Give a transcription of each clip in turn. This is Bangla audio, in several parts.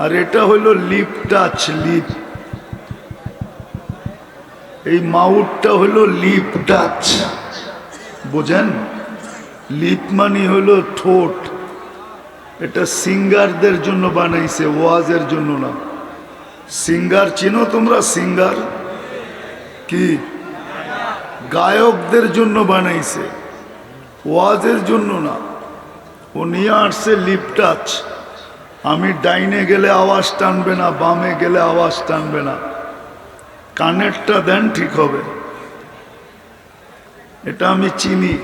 আর এটা হলো লিপ টাচ লিপ এই মাউটটা হলো লিপ টাচ বোঝেন? লিপ মানি হলো ঠোঁট। এটা সিঙ্গারদের জন্য বানাইছে, ওয়াজের জন্য না। সিঙ্গার চিনো তোমরা? সিঙ্গার? কি? গায়কদের জন্য বানাইছে। ওয়াজের জন্য না। ও নিয়ে আসছে লিপ টাচ আমি ডাইনে গেলে আওয়াজ টানবে না, বামে গেলে আওয়াজ টানবে না। কানেরটা দেন ঠিক হবে। এটা আমি চিনি।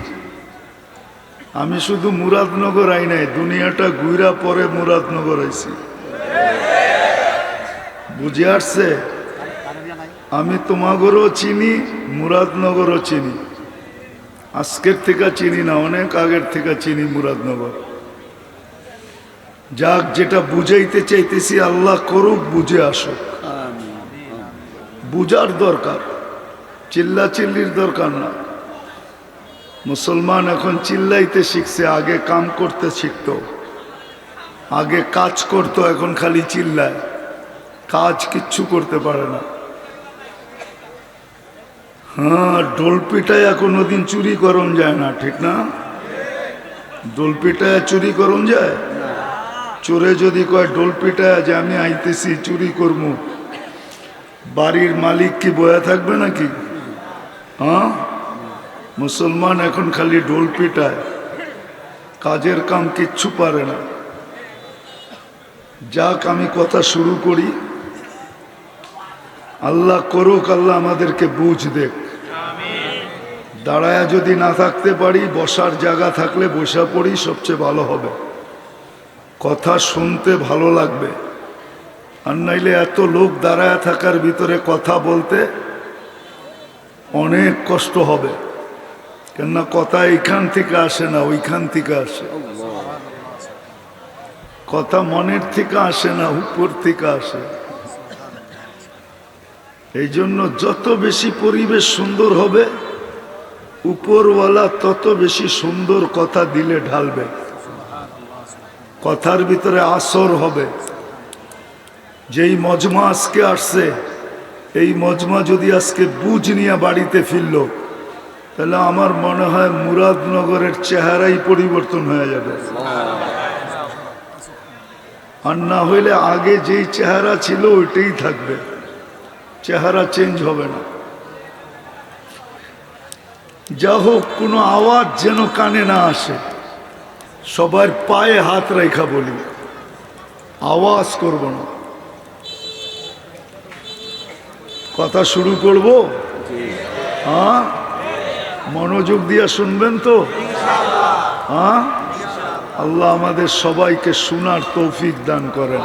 আমি শুধু মুরাদনগর আই নাই, দুনিয়াটা ঘুরা পরে মুরাদনগর আইছি। বুঝে আসছে? আমি তোমাগরও চিনি, মুরাদনগরও চিনি। আজকের থেকে চিনি না, অনেক আগের থেকে চিনি মুরাদনগর। যাক, যেটা বুঝাইতে চাইতেছি আল্লাহ করুক, বুঝে আসুক। বুঝার দরকার চিল্লা চিল্লির দরকার না। মুসলমান এখন চিল্লাইতে শিখছে, আগে কাম করতে শিখতো। আগে কাজ করতো, এখন খালি চিল্লায়। কাজ কিচ্ছু করতে পারে না। হ্যাঁ ডোলপিটায় কোনোদিন চুরি করন যায় না, ঠিক না? ডোলপিটায় চুরি করন যায়? চোরে যদি কয় ডোলপিটায় যে আমি আইতেছি, চুরি করব বাড়ির মালিক কি বয়া থাকবে নাকি? হ্যাঁ? মুসলমান এখন খালি ডোল পিটায়। কাজের কাম কিচ্ছু পারে না। যাক, আমি কথা শুরু করি। আল্লাহ করুক, আল্লাহ আমাদেরকে বুঝ দেখ দাঁড়ায়া যদি না থাকতে পারি, বসার জায়গা থাকলে বসা পড়ি, সবচেয়ে ভালো হবে। কথা শুনতে ভালো লাগবে। আর নাইলে এত লোক দাঁড়ায় থাকার ভিতরে কথা বলতে অনেক কষ্ট হবে। কেননা কথা এখান থেকে আসে না, ওইখান থেকে আসে। কথা মনের থেকে আসে না, উপর থেকে আসে। এই জন্য যত বেশি পরিবেশ সুন্দর হবে, উপরওয়ালা তত বেশি সুন্দর কথা দিলে ঢালবে। কথার ভিতরে আসর হবে। যেই মজমা আজকে আসছে, এই মজমা যদি আজকে বুঝ নিয়ে বাড়িতে ফিরল, তাহলে আমার মনে হয় মুরাদনগরের চেহারাই পরিবর্তন হয়ে যাবে। আর না হইলে আগে যেই চেহারা ছিল ওইটাই থাকবে। চেহারা চেঞ্জ হবে না। যা হোক, কোনো আওয়াজ যেন কানে না আসে। সবার পায়ে হাত রেখা বলি। আওয়াজ করব না। কথা শুরু করব? হ্যাঁ? মনোযোগ দিয়ে শুনবেন তো? হ্যাঁ? আল্লাহ আমাদের সবাইকে শোনার তৌফিক দান করেন।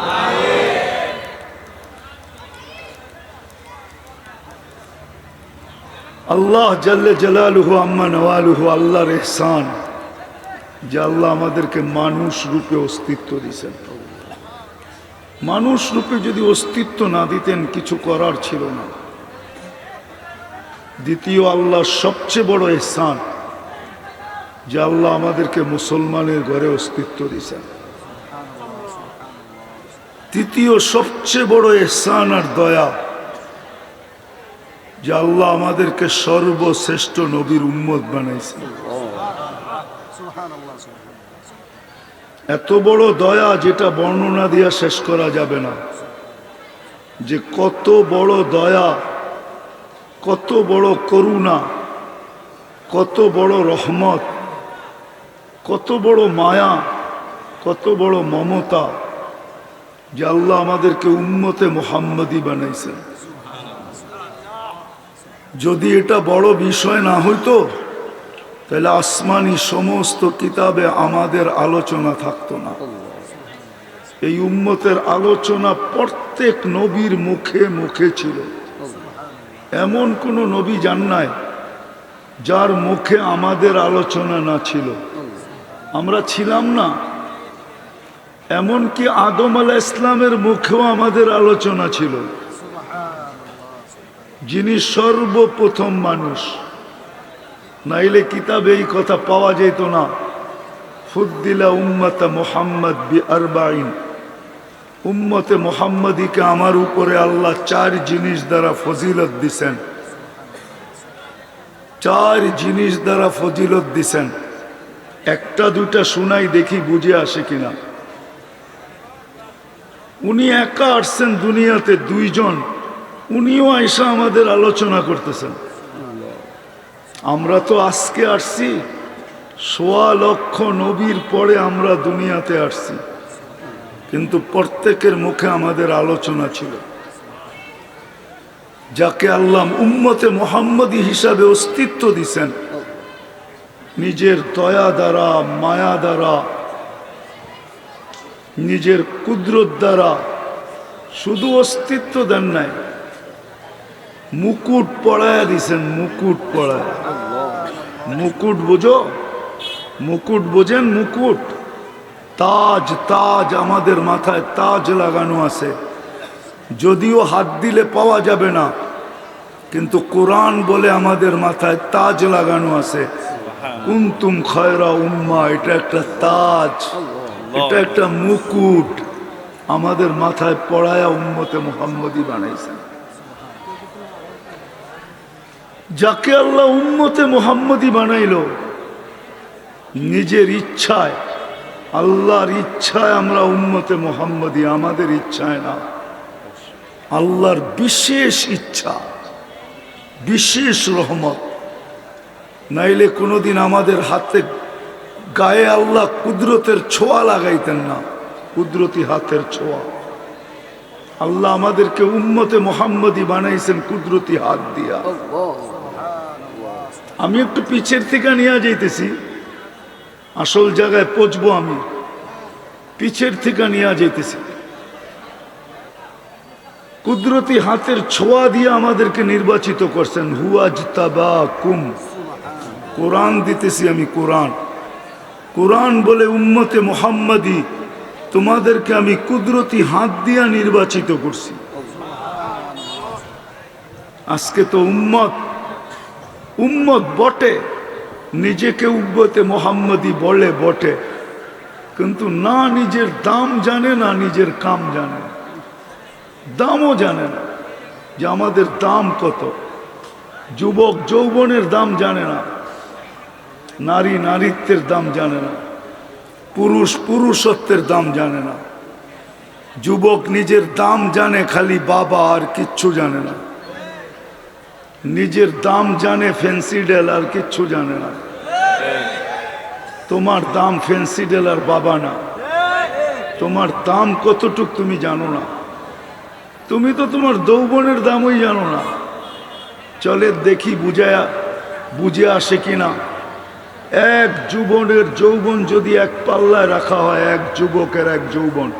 আল্লাহ জাল্লে জালালুহু আম্মা নওয়ালুহু আল্লাহর এহসান যে আল্লাহ আমাদেরকে মানুষ রূপে অস্তিত্ব দিয়েছেন। মানুষ রূপে যদি অস্তিত্ব না দিতেন, কিছু করার ছিল না। দ্বিতীয় আল্লাহ সবচেয়ে বড় এহসান, যে আল্লাহ আমাদেরকে মুসলমানের ঘরে অস্তিত্ব দিয়েছেন। তৃতীয়, সবচেয়ে বড় এহসান আর দয়া, যে আল্লাহ আমাদেরকে সর্বশ্রেষ্ঠ নবীর উম্মত বানাইছে এত বড় দয়া যেটা বর্ণনা দিয়া শেষ করা যাবে না। যে কত বড় দয়া, কত বড় করুণা, কত বড় রহমত, কত বড় মায়া, কত বড় মমতা যে আল্লাহ আমাদেরকে উম্মতে মোহাম্মদি বানাইছেন। যদি এটা বড় বিষয় না হইতো তাহলে আসমানি সমস্ত কিতাবে আমাদের আলোচনা থাকতো না। এই উম্মতের আলোচনা প্রত্যেক নবীর মুখে মুখে ছিল। এমন কোন নবী জান নাই যার মুখে আমাদের আলোচনা না ছিল। আমরা ছিলাম না। এমনকি আদম আলা ইসলামের মুখেও আমাদের আলোচনা ছিল। যিনি সর্বপ্রথম মানুষ। নাইলে কিতাবে এই কথা পাওয়া যেত না। ফুদ্দিলা উম্মতা মোহাম্মদ বি আরবাইন উম্মতে মোহাম্মদীকে আমার উপরে আল্লাহ চার জিনিস দ্বারা ফজিলত দিছেন। চার জিনিস দ্বারা ফজিলত দিছেন। একটা দুটা শুনাই দেখি বুঝে আসে কিনা। উনি একা আসছেন দুনিয়াতে দুইজন। উনিও আইসা আমাদের আলোচনা করতেছেন। আমরা তো আজকে আসছি। সোয়া লক্ষ নবীর পরে আমরা দুনিয়াতে আসছি। কিন্তু প্রত্যেকের মুখে আমাদের আলোচনা ছিল। যাকে আল্লাহ উম্মতে মোহাম্মদী হিসাবে অস্তিত্ব দিছেন, নিজের দয়া দ্বারা, মায়া দ্বারা, নিজের কুদরত দ্বারা শুধু অস্তিত্ব দেন নাই, মুকুট পড়ায়া দিছেন, মুকুট পড়ায় মুকুট বোঝো? মুকুট বোঝেন মুকুট। তাজ তাজ আমাদের মাথায় তাজ লাগানো আছে। যদিও হাত দিলে পাওয়া যাবে না কিন্তু কোরআন বলে আমাদের মাথায় তাজ লাগানো আছে। কুন্তুম খয়রা উম্মা এটা একটা তাজ এটা একটা মুকুট। আমাদের মাথায় পড়ায়া উম্মতে মোহাম্মদী বানাইছেন। যাকে আল্লাহ উম্মতে মোহাম্মদী বানাইল, নিজের ইচ্ছায়, আল্লাহর ইচ্ছায় আমরা উম্মতে মোহাম্মদী, আমাদের ইচ্ছায় না। আল্লাহর বিশেষ ইচ্ছা, বিশেষ রহমত। নাইলে কোনোদিন আমাদের হাতে গায়ে আল্লাহ কুদরতের ছোঁয়া লাগাইতেন না, কুদরতি হাতের ছোঁয়া। আল্লাহ আমাদেরকে উম্মতে মোহাম্মদী বানাইছেন কুদরতি হাত দিয়া। আমি একটু পিছের থেকে নিয়ে যাইতেছি। আসল জায়গায় পচবো আমি। পিছের থেকে নিয়ে যাইতেছি। কুদরতি হাতের ছোঁয়া দিয়ে আমাদেরকে নির্বাচিত করছেন। হুয়াজ তাবা কুম কোরআন দিতেছি আমি, কোরআন। কোরআন বলে উম্মতে মোহাম্মদী, তোমাদেরকে আমি কুদরতি হাত দিয়া নির্বাচিত করছি। আজকে তো উম্মত উম্মত বটে, নিজেকে উম্মতে মোহাম্মদী বলে বটে। কিন্তু না নিজের দাম জানে, না নিজের কাম জানে। দামও জানে না যে আমাদের দাম কত। যুবক যৌবনের দাম জানে না, নারী নারীত্বের দাম জানে না, পুরুষ পুরুষত্বের দাম জানে না। যুবক নিজের দাম জানে, খালি বাবা আর কিচ্ছু জানে না। নিজের দাম জানে ফেন্সি ডেল আর কিচ্ছু জানে না। তোমার দাম ফেন্সি ডেল আর বাবা না। তোমার দাম কতটুক তুমি জানো না। তুমি তো তোমার যৌবনের দামই জানো না। চলে দেখি বুঝায়া, বুঝে আসে কিনা এক যুবনের যৌবন যদি এক পাল্লায় রাখা হয়, এক যুবকের এক যৌবন।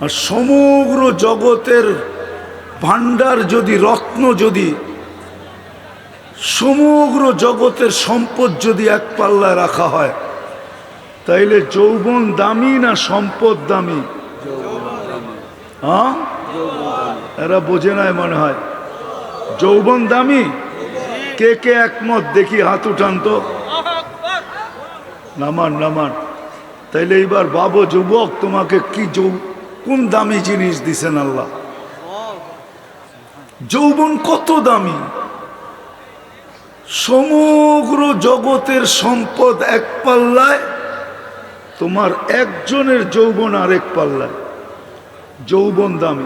আর সমগ্র জগতের ভান্ডার যদি, রত্ন যদি সমগ্র জগতের সম্পদ যদি এক পাল্লায় রাখা হয়, তাইলে যৌবন দামি না সম্পদ দামি? হ্যাঁ? এরা বোঝে নাই মনে হয়। যৌবন দামি? কে কে একমত? দেখি হাত উঠান তো। নামান নামান। তাইলে এইবার বাবু যুবক, তোমাকে কি যৌ, কোন দামি জিনিস দিছেন আল্লাহ? যৌবন কত দামি? সমগ্র জগতের সম্পদ এক পাল্লায়, তোমার একজনের যৌবন আরেক পাল্লায়। যৌবন দামি।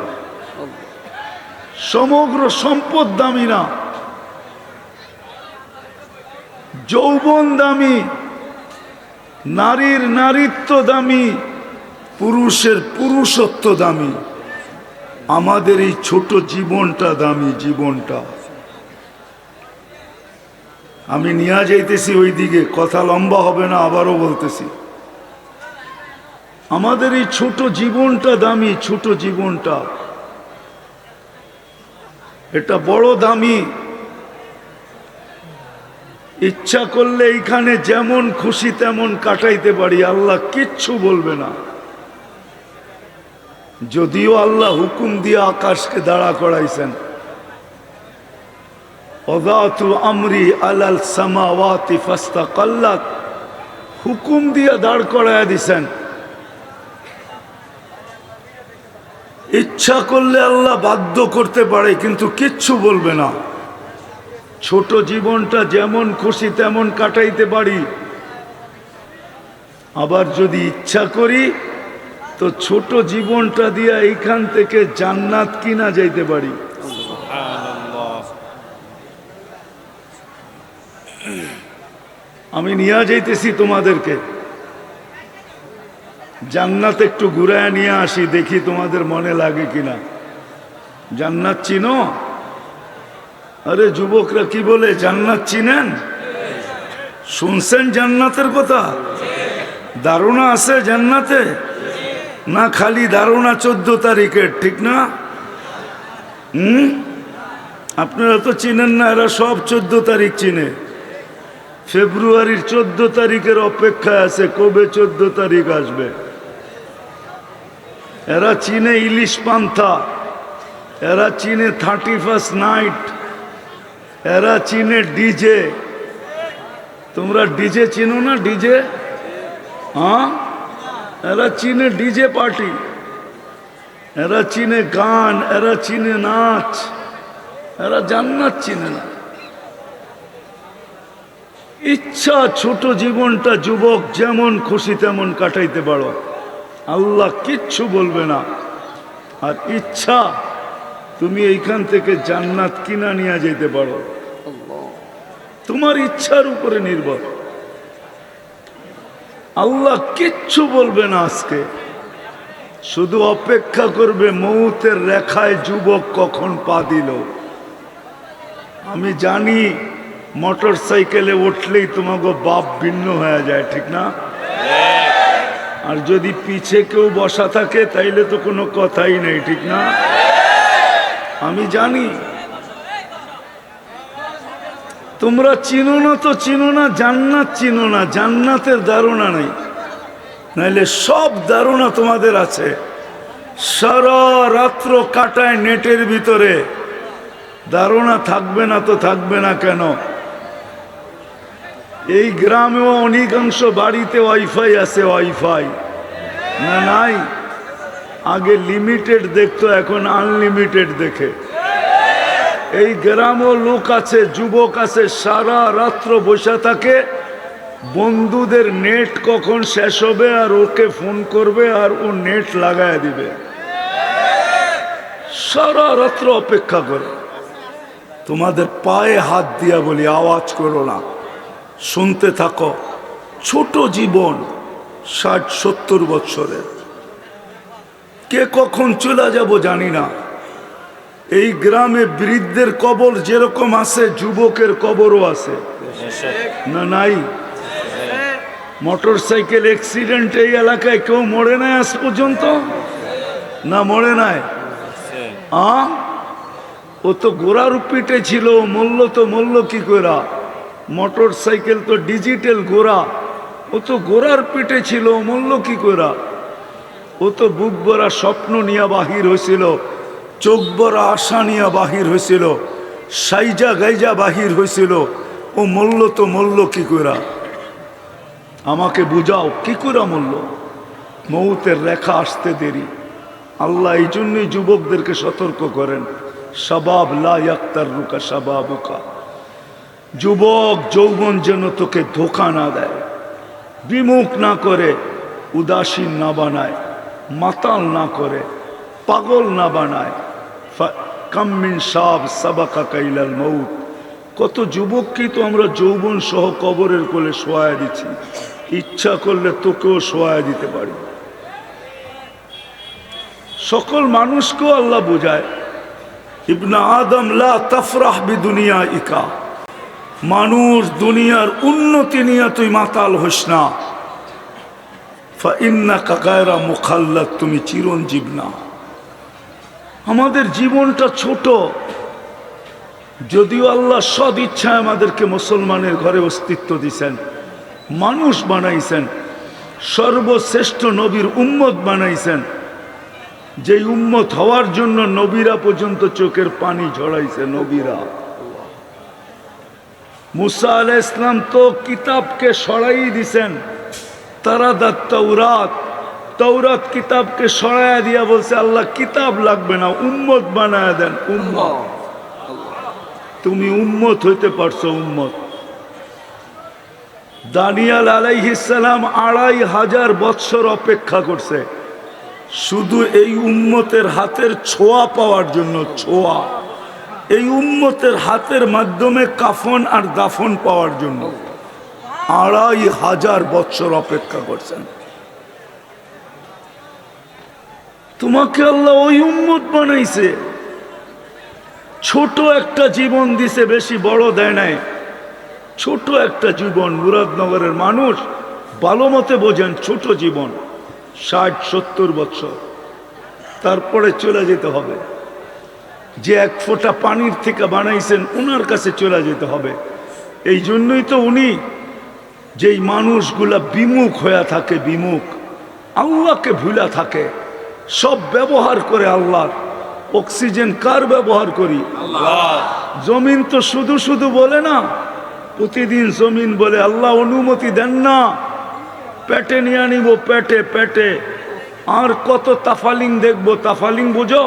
সমগ্র সম্পদ দামি না। যৌবন দামি। নারীর নারীত্ব দামি। পুরুষের পুরুষত্ব দামি। আমাদের এই ছোট জীবনটা দামি জীবনটা। আমি নিয়ে যাইতেছি ওই দিকে কথা লম্বা হবে না, আবারও বলতেছি। আমাদের এই ছোট জীবনটা দামি, ছোট জীবনটা। এটা বড় দামি। ইচ্ছা করলে এইখানে যেমন খুশি তেমন কাটাইতে পারি, আল্লাহ কিচ্ছু বলবে না। যদিও আল্লাহ হুকুম দিয়ে আকাশকে দাঁড়া করাইছেন অদাতু আমরি আলাল সামাওয়াতি ফাস্তাকাল্লাত। হুকুম দিয়ে দাঁড় করাইয়া দিছেন। ইচ্ছা করলে আল্লাহ বাধ্য করতে পারে, কিন্তু কিচ্ছু বলবে না। ছোট জীবনটা যেমন খুশি তেমন কাটাইতে পারি। আবার যদি ইচ্ছা করি, তো ছোট জীবনটা দিয়ে এইখান থেকে জান্নাত কিনা যাইতে পারি। আমি নিয়ে যাইতেছি তোমাদেরকে। জান্নাত একটু ঘুরায় নিয়ে আসি, দেখি তোমাদের মনে লাগে কিনা। জান্নাত চিনো? আরে যুবকরা কি বলে, জান্নাত চিনেন? শুনছেন জান্নাতের কথা? ধারণা আছে জান্নাতে? না খালি ধারণা চোদ্দ তারিখের, ঠিক না? হুম? আপনারা তো চিনেন না, এরা সব চোদ্দ তারিখ চিনে। ফেব্রুয়ারির চোদ্দ তারিখের অপেক্ষায় আছে, কবে চোদ্দ তারিখ আসবে? এরা চিনে ইলিশ পান্থা, এরা চিনে থার্টি ফার্স্ট নাইট, এরা চিনে ডিজে। তোমরা ডিজে চিনো না ডিজে? হ্যাঁ? এরা চিনে ডিজে পার্টি, এরা চিনে গান, এরা চিনে নাচ, এরা জান্নাত চিনে না। ইচ্ছা ছোট জীবনটা যুবক যেমন খুশি তেমন কাটাইতে পারো। আল্লাহ কিচ্ছু বলবে না। আর ইচ্ছা, তুমি এইখান থেকে জান্নাত কিনা নিয়ে যেতে পারো। তোমার ইচ্ছার উপরে নির্ভর। আল্লাহ কিচ্ছু বলবে না আজকে। শুধু অপেক্ষা করবে মৌতের রেখায় যুবক কখন পা দিল। আমি জানি মোটর সাইকেলে উঠলেই তোমাকে বাপ ভিন্ন হয়ে যায়, ঠিক না? আর যদি পিছে কেউ বসা থাকে, তাইলে তো কোনো কথাই নেই, ঠিক না? আমি জানি। তোমরা চিনো না তো চিনো না, জান্নাত চিনো না, জান্নাতের ধারণা নেই। নাইলে সব ধারণা তোমাদের আছে। সারা রাত্র কাটায় নেটের ভিতরে। ধারণা থাকবে না তো থাকবে না কেন? এই গ্রামেও অনেকাংশ বাড়িতে ওয়াইফাই আছে, ওয়াইফাই। না, নাই। আগে লিমিটেড দেখতো, এখন আনলিমিটেড দেখে। এই গ্রামও লোক আছে, যুবক আছে, সারা রাত্র বসে থাকে। বন্ধুদের নেট কখন শেষ হবে আর ওকে ফোন করবে আর ও নেট লাগায় দিবে। সারা রাত্র অপেক্ষা করে। তোমাদের পায়ে হাত দিয়া বলি, আওয়াজ করো না। শুনতে থাকো, ছোট জীবন ষাট সত্তর বৎসরের কে কখন চলে যাব জানি না। এই গ্রামে বৃদ্ধের কবর যেরকম আছে, যুবকের কবরও আছে। না, নাই? মোটর সাইকেল অ্যাক্সিডেন্ট এই এলাকায় কেউ মরে নাই আজ পর্যন্ত? না, মরে নাই? আ? ও তো গোড়ার পিঠে ছিল মূল্য তো মূল্য কি করা মোটর সাইকেল তো ডিজিটাল গোড়া। ও তো গোড়ার পিঠে ছিল মূল্য কি করা ও তো বুক ভরা স্বপ্ন নিয়ে বাহির হয়েছিল চোখ ভরা আশা নিয়ে বাহির হয়েছিল সাইজা গাইজা বাহির হয়েছিল ও মূল্য তো মূল্য কি করা আমাকে বুঝাও, কি করে মূল্য মৌতের রেখা আসতে দেরি। আল্লাহ এই জন্যই যুবকদেরকে সতর্ক করেন, সবাব লাক্তার রুকা সবাবুকা। যুবক যৌবন যেন তোকে ধোকা না দেয়। বিমুখ না করে, উদাসীন না বানায়, মাতাল না করে, পাগল না বানায়। কাম্মিন সাব সাবাকা কাইলাল মৌত কত যুবককেই তো আমরা যৌবন সহ কবরের কোলে শোয়া দিচ্ছি। ইচ্ছা করলে তোকেও শোয়া দিতে পারি। সকল মানুষকেও আল্লাহ বোঝায়, ইবনা আদম লা তফরাহ বি দুনিয়া ইকা মানুষ দুনিয়ার উন্নতি নিয়ে তুই মাতাল হোস না। ইন্না কাকায়রা মুখাল্লাদ, তুমি চিরঞ্জীব না। আমাদের জীবনটা ছোট। যদিও আল্লাহ সদ ইচ্ছায় আমাদেরকে মুসলমানের ঘরে অস্তিত্ব দিছেন, মানুষ বানাইছেন, সর্বশ্রেষ্ঠ নবীর উম্মত বানাইছেন। যেই উম্মত হওয়ার জন্য নবীরা পর্যন্ত চোখের পানি ঝড়াইছে নবীরা। মুসা আল ইসলাম তো কিতাবকে সরাই দিছেন। তারা দাত্তাউরাত তৌরাত তৌরাত কিতাবকে সরায়া দিয়া বলছে, আল্লাহ, কিতাব লাগবে না, উম্মত বানায় দেন, উম্মত। তুমি উম্মত হইতে পারছ, উম্মত। দানিয়াল আলাইহিসালাম আড়াই হাজার বৎসর অপেক্ষা করছে। শুধু এই উম্মতের হাতের ছোঁয়া পাওয়ার জন্য, ছোঁয়া। এই উম্মতের হাতের মাধ্যমে কাফন আর দাফন পাওয়ার জন্য আড়াই হাজার বৎসর অপেক্ষা করছেন। তোমাকে আল্লাহ ওই উম্মত বানাইছে। ছোট একটা জীবন দিছে, বেশি বড় দেয় নাই। ছোট একটা জীবন, মুরাদনগরের মানুষ ভালো মতে বোঝেন, ছোট জীবন, ষাট সত্তর বছর। তারপরে চলে যেতে হবে। যে এক ফোঁটা পানির থেকে বানাইছেন ওনার কাছে চলে যেতে হবে। এই জন্যই তো উনি যেই মানুষগুলা বিমুখ হয়ে থাকে বিমুখ আল্লাহকে ভুলা থাকে সব ব্যবহার করে আল্লাহর। অক্সিজেন কার ব্যবহার করি? জমিন তো শুধু শুধু বলে না প্রতিদিন জমিন বলে আল্লাহ অনুমতি দেন না। পেটে নিয়ে আনিব পেটে পেটে। আর কত তাফালিং দেখব তাফালিং বুঝো?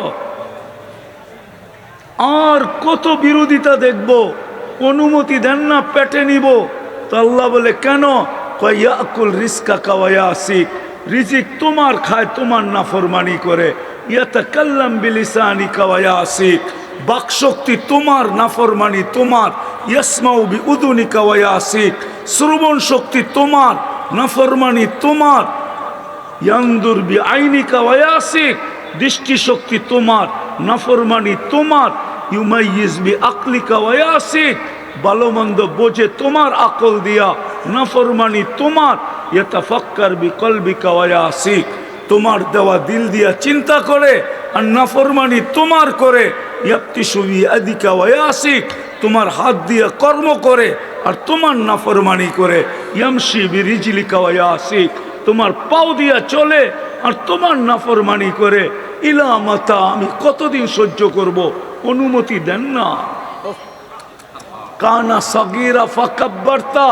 আর কত বিরোধিতা দেখব? অনুমতি দেন না, পেটে নিব। তো আল্লাহ বলে, কেন? কয়াকুল রিস্কা কাওয়ায়া আসিক রিজিক তোমার খায়, তোমার নাফরমানি করে। ইয়াতা কাল্লাম বিলিসানি কাওয়ায়া আসিক বাকশক্তি তোমার, নাফরমানি তোমার। ইয়াসমাউ বি উদুনি কাওয়ায়া আসিক শ্রবণ শক্তি তোমার, নাফরমানি তোমার। ইয়ান্দুর বি আইনিকা ওয়াসিক দৃষ্টিশক্তি তোমার, নাফরমানি তোমার। ইউমাইয়িজ বি আকলিকা ওয়াসিক ভালো মন্দ বোঝে তোমার আকল দিয়া, নাফরমানি তোমার। ইয়াতাফাক্কার বি কলবিকা ওয়াসিক তোমার দেওয়া দিল দিয়া চিন্তা করে আর নাফরমানি তোমার করে। ইয়াপ্তিসুবি আদিকা ওয়াসিক তোমার হাত দিয়া কর্ম করে আর তোমার নাফরমানি করে। ইয়ামশি বি রিজলিকা ওয়াসিক তোমার পাও দিয়া চলে আর তোমার নাফরমানি করে। ইলা মাতা আমি কতদিন সহ্য করব? অনুমতি দেন না। কানা সগিরা ফাকাব্বার্তা,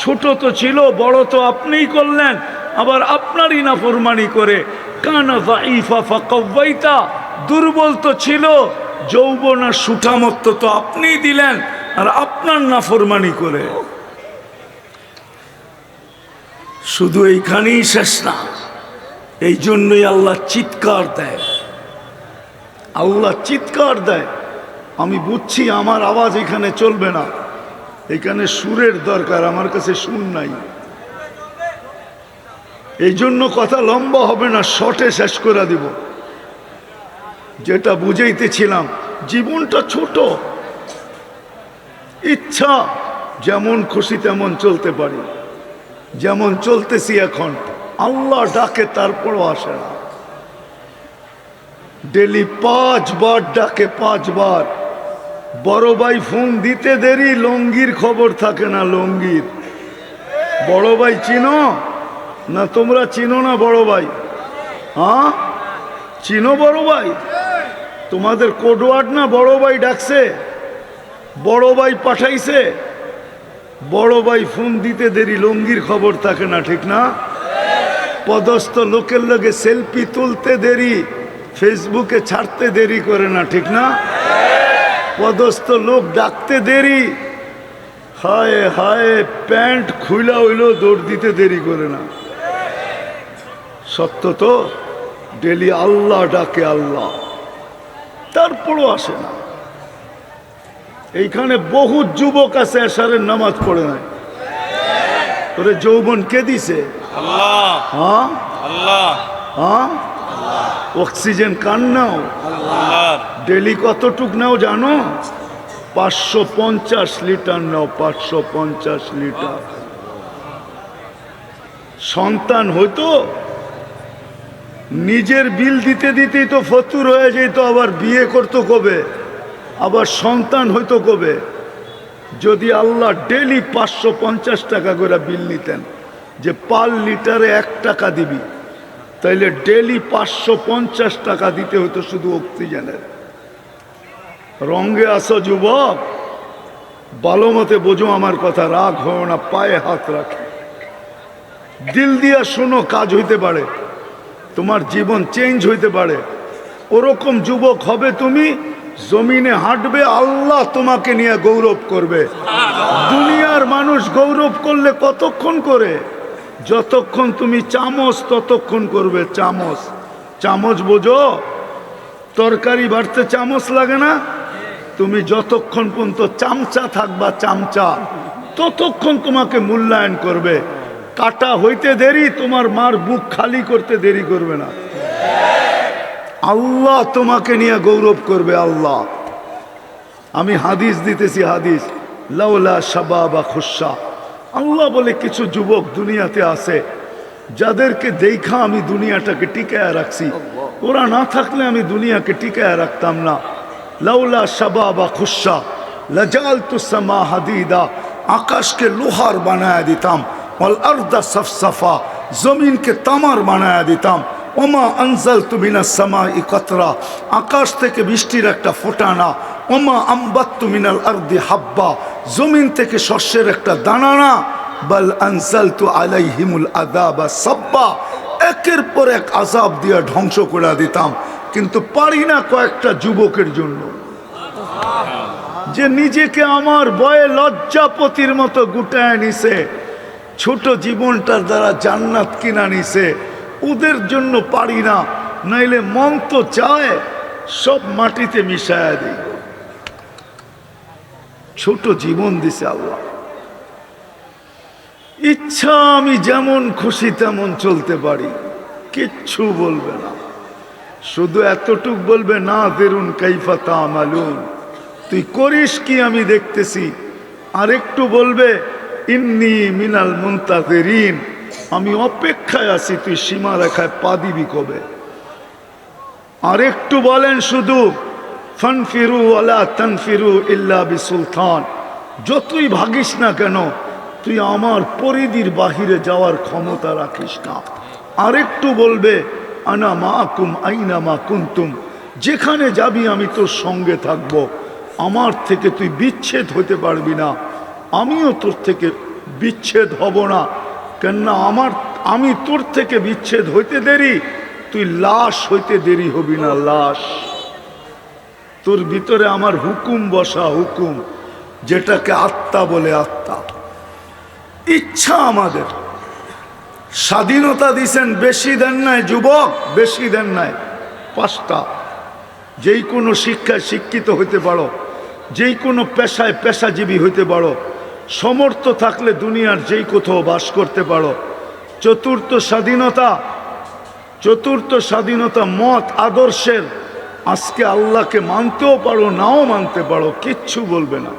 ছোট তো ছিল, বড় তো আপনিই করলেন, আবার আপনারই নাফরমানি করে। কানা দাইফা ফাকাব্বাইতা দুর্বল তো ছিল, যৌবন আর সুঠামত্ব তো আপনিই দিলেন, আর আপনার নাফরমানি করে। শুধু এইখানেই শেষ না এই জন্যই আল্লাহ চিৎকার দেয়। আল্লাহ চিৎকার দেয়। আমি বুঝছি আমার আওয়াজ এখানে চলবে না। এখানে সুরের দরকার, আমার কাছে সুর নাই। এই জন্য কথা লম্বা হবে না শর্টে শেষ করে দিব। যেটা বুঝাইতেছিলাম, জীবনটা ছোট। ইচ্ছা যেমন খুশি তেমন চলতে পারি। যেমন চলতেছি এখন, আল্লাহ ডাকে তারপরও আসে না। ডেলি পাঁচবার ডাকে পাঁচবার। বড় ভাই ফোন দিতে দেরি, লঙ্গির খবর থাকে না লঙ্গির। বড় ভাই চিনো? না তোমরা চিনো না বড় ভাই? হ্যাঁ? চিনো বড় ভাই? তোমাদের কোডওয়ার্ড না বড় ভাই ডাকছে? বড় ভাই পাঠাইছে? বড় ভাই ফোন দিতে দেরি, লঙ্গির খবর থাকে না, ঠিক না? পদস্থ লোকের লগে সেলফি তুলতে দেরি। ফেসবুকে ছাড়তে দেরি করে না ঠিক না? পদস্থ লোক ডাকতে দেরি। হায় হায় প্যান্ট খুইলা হইল দৌড় দিতে দেরি করে না। সত্য তো ডেলি আল্লাহ ডাকে আল্লাহ। তারপরও আসে না। এইখানে বহু যুবক আছে এসারের নামাজ পড়ে নাই। ওরে যৌবন কে দিছে? আল্লাহ। হ্যাঁ? আল্লাহ। হ্যাঁ? অক্সিজেন কান নাও? ডেলি কতটুক নাও জানো? পাঁচশো পঞ্চাশ লিটার নাও পাঁচশো পঞ্চাশ লিটার। সন্তান হইতো নিজের বিল দিতে দিতেই তো ফতুর হয়ে যেত আবার বিয়ে করতো কবে? আবার সন্তান হইতো কবে? যদি আল্লাহ ডেলি পাঁচশো পঞ্চাশ টাকা করে বিল নিতেন যে পার লিটারে এক টাকা দিবি তাইলে ডেলি পাঁচশো পঞ্চাশ টাকা দিতে হতো শুধু অক্সিজেনের। রঙ্গে আসো যুবক, ভালো মতে বোঝো আমার কথা, রাগ হয় না, পায়ে হাত রাখে। দিল দিয়া শোনো, কাজ হইতে পারে, তোমার জীবন চেঞ্জ হইতে পারে। ওরকম যুবক হবে তুমি, জমিনে হাঁটবে, আল্লাহ তোমাকে নিয়ে গৌরব করবে। দুনিয়ার মানুষ গৌরব করলে কতক্ষণ করে? যতক্ষণ তুমি চামচ, ততক্ষণ করবে চামচ। চামচ বোঝো? তরকারি বাড়তে চামচ লাগে না? তুমি যতক্ষণ পর্যন্ত চামচা থাকবা, চামচা, ততক্ষণ তোমাকে মূল্যায়ন করবে। কাটা হইতে দেরি, তোমার মার বুক খালি করতে দেরি করবে না। আল্লাহ তোমাকে নিয়ে গৌরব করবে, আল্লাহ। আমি হাদিস দিতেছি, হাদিস। লাউলা সাবা বা খুশা আল্লাহ বলে কিছু যুবক দুনিয়াতে আছে, যাদেরকে দেখা আমি দুনিয়াটাকে টিকায় রাখছি। ওরা না থাকলে আমি দুনিয়াকে টিকায় রাখতাম না। লাউলা শাবাবা খুশা লাজাল তুসামা হাদিদা, আকাশকে লোহার বানায় দিতাম অল আর্দা সফসফা, জমিনকে তামার বানায় দিতাম, ওমা আনজাল তুমিনা সামা ই কতরা, আকাশ থেকে বৃষ্টির একটা ফোটানা, ওমা আম্বাত তুমিনাল আর্দি হাব্বা জমিন থেকে শস্যের একটা দানানা, বল আনসাল তু আলাই হিমুল আদা বা সাব্বা, একের পর এক আজাব দিয়ে ধ্বংস করে দিতাম। কিন্তু পারি না কয়েকটা যুবকের জন্য। যে নিজেকে আমার বয়ে লজ্জাপতির মতো গুটায় নিছে, ছোট জীবনটার দ্বারা জান্নাত কিনা নিছে, ওদের জন্য পারি না, নাইলে মন তো চায় সব মাটিতে মিশায়া দিই। ছোট জীবন দিছে আল্লাহ। ইচ্ছা আমি যেমন খুশি তেমন চলতে পারি, কিচ্ছু বলবে না। শুধু এতটুক বলবে, না দেরুন কাইফা তামালুন। তুই করিস কি আমি দেখতেছি। আর একটু বলবে, ইন্নি মিনাল মুন্তাজেরিন আমি অপেক্ষায় আছি তুই সীমা রেখায় পা দিবি কবে। আর একটু বলেন শুধু ফানফিরু আলা তানফিরু ইল্লা বি সুলতান যতই ভাগিস না কেন, তুই আমার পরিধির বাহিরে যাওয়ার ক্ষমতা রাখিস না। আরেকটু বলবে, আনা মা কুম আইনা মা কুন্তুম। যেখানে যাবি আমি তোর সঙ্গে থাকব। আমার থেকে তুই বিচ্ছেদ হতে পারবি না। আমিও তোর থেকে বিচ্ছেদ হব না। কেননা আমার, আমি তোর থেকে বিচ্ছেদ হইতে দেরি। তুই লাশ হইতে দেরি হবি না, লাশ। তোর ভিতরে আমার হুকুম বসা হুকুম, যেটাকে আত্মা বলে আত্মা। ইচ্ছা আমাদের। স্বাধীনতা দিছেন, বেশি দেন নাই, যুবক, বেশি দেন নাই, পাঁচটা। যেই কোনো শিক্ষায় শিক্ষিত হইতে পারো, যেই কোনো পেশায় পেশাজীবী হইতে পারো, সমর্থ থাকলে দুনিয়ার যেই কোথাও বাস করতে পারো। চতুর্থ স্বাধীনতা চতুর্থ স্বাধীনতা মত, আদর্শের আজকে আল্লাহকে মানতেও পারো, নাও মানতে পারো, কিচ্ছু বলবে না।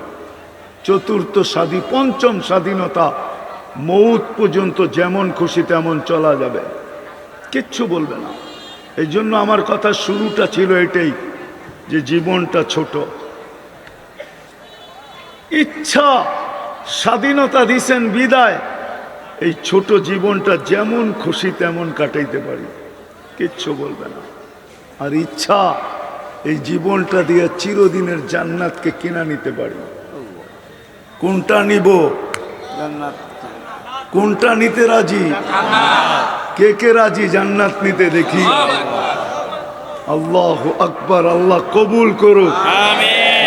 চতুর্থ স্বাধী পঞ্চম স্বাধীনতা, মৌত পর্যন্ত যেমন খুশি তেমন চলা যাবে। কিচ্ছু বলবে না। এই জন্য আমার কথা শুরুটা ছিল এটাই, যে জীবনটা ছোট। ইচ্ছা, স্বাধীনতা দিছেন বিদায়, এই ছোট জীবনটা যেমন খুশি তেমন কাটাইতে পারি। কিচ্ছু বলবে না। আর ইচ্ছা এই জীবনটা দিয়ে চিরদিনের জান্নাতকে কিনা নিতে পারি। কোনটা নিব? কোনটা নিতে রাজি? কে কে রাজি জান্নাত নিতে দেখি? আল্লাহ আকবার আল্লাহ কবুল করুক।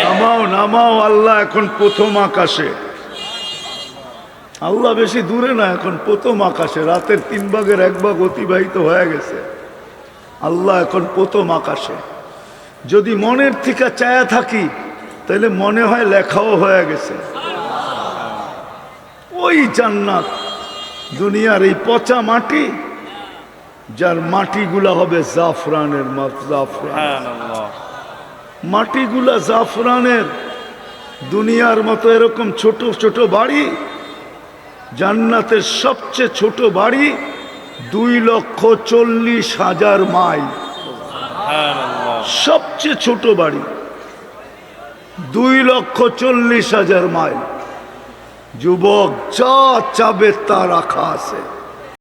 নামাও নামাও আল্লাহ এখন প্রথম আকাশে। আল্লাহ বেশি দূরে না এখন প্রথম আকাশে। রাতের তিন ভাগের এক ভাগ অতিবাহিত হয়ে গেছে। আল্লাহ এখন প্রথম আকাশে। যদি মনের থেকে চায়া থাকি তাহলে মনে হয় লেখাও হয়ে গেছে। ওই জান্নাত দুনিয়ার এই পচা মাটি যার মাটিগুলা হবে জাফরানের জাফরান। মাটিগুলা জাফরানের দুনিয়ার মতো এরকম ছোট ছোট বাড়ি জান্নাতের সবচেয়ে ছোট বাড়ি দুই লক্ষ চল্লিশ হাজার মাইল। সবচেয়ে ছোট বাড়ি দুই লক্ষ চল্লিশ হাজার মাইল। যুবক যা চাবে তা রাখা আছে।